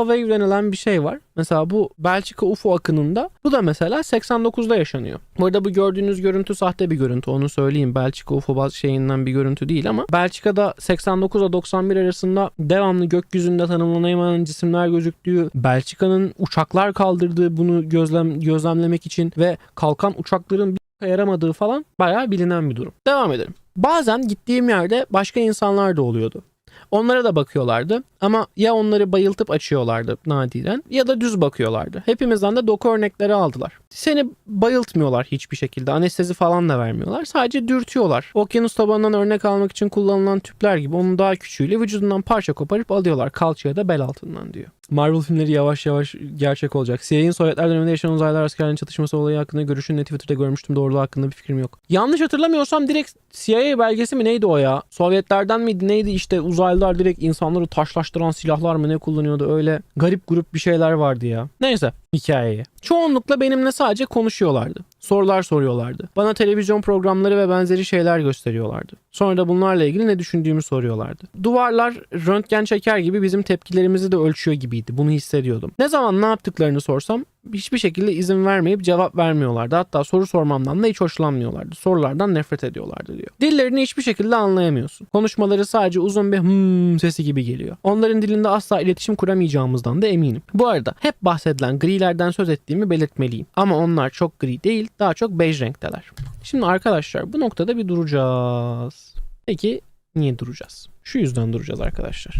wave denilen bir şey var. Mesela bu Belçika UFO akınında bu da mesela 89'da yaşanıyor. Bu arada bu gördüğünüz görüntü sahte bir görüntü onu söyleyeyim. Belçika UFO şeyinden bir görüntü değil ama Belçika'da 89 ile 91 arasında devamlı gökyüzünde tanımlanamayan cisimler gözüktüğü, Belçika'nın uçaklar kaldırdığı bunu gözlem gözlemlemek için ve kalkan uçakların bir yaramadığı falan bayağı bilinen bir durum. Devam edelim. Bazen gittiğim yerde başka insanlar da oluyordu. Onlara da bakıyorlardı ama ya onları bayıltıp açıyorlardı nadiren ya da düz bakıyorlardı. Hepimizden de doku örnekleri aldılar. Seni bayıltmıyorlar hiçbir şekilde. Anestezi falan da vermiyorlar. Sadece dürtüyorlar. Okyanus tabanından örnek almak için kullanılan tüpler gibi onun daha küçüğüyle vücudundan parça koparıp alıyorlar. Kalçaya da bel altından diyor. Marvel filmleri yavaş yavaş gerçek olacak. CIA'nin Sovyetler döneminde yaşanan uzaylılar askerlerin çatışması olayı hakkında görüşünü net Twitter'da görmüştüm. Doğruluğu hakkında bir fikrim yok. Yanlış hatırlamıyorsam direkt CIA belgesi mi neydi o ya? Sovyetlerden miydi neydi işte uzaylılar direkt insanları taşlaştıran silahlar mı ne kullanıyordu öyle garip grup bir şeyler vardı ya. Neyse hikayeye. Çoğunlukla benimle sadece konuşuyorlardı. Sorular soruyorlardı. Bana televizyon programları ve benzeri şeyler gösteriyorlardı. Sonra da bunlarla ilgili ne düşündüğümü soruyorlardı. Duvarlar röntgen çeker gibi bizim tepkilerimizi de ölçüyor gibiydi. Bunu hissediyordum. Ne zaman ne yaptıklarını sorsam hiçbir şekilde izin vermeyip cevap vermiyorlardı. Hatta soru sormamdan da hiç hoşlanmıyorlardı. Sorulardan nefret ediyorlardı diyor. Dillerini hiçbir şekilde anlayamıyorsun. Konuşmaları sadece uzun bir hmm sesi gibi geliyor. Onların dilinde asla iletişim kuramayacağımızdan da eminim. Bu arada hep bahsedilen grilerden söz ettiğimi belirtmeliyim. Ama onlar çok gri değil, daha çok bej renkteler. Şimdi arkadaşlar bu noktada bir duracağız. Peki niye duracağız? Şu yüzden duracağız arkadaşlar.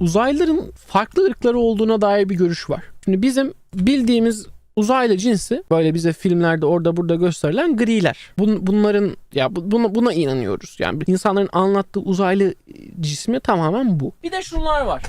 Uzaylıların farklı ırkları olduğuna dair bir görüş var. Şimdi bizim bildiğimiz uzaylı cinsi böyle bize filmlerde orada burada gösterilen griler. Bun, bunların ya bu- buna, buna inanıyoruz. Yani insanların anlattığı uzaylı cismi tamamen bu. Bir de şunlar var.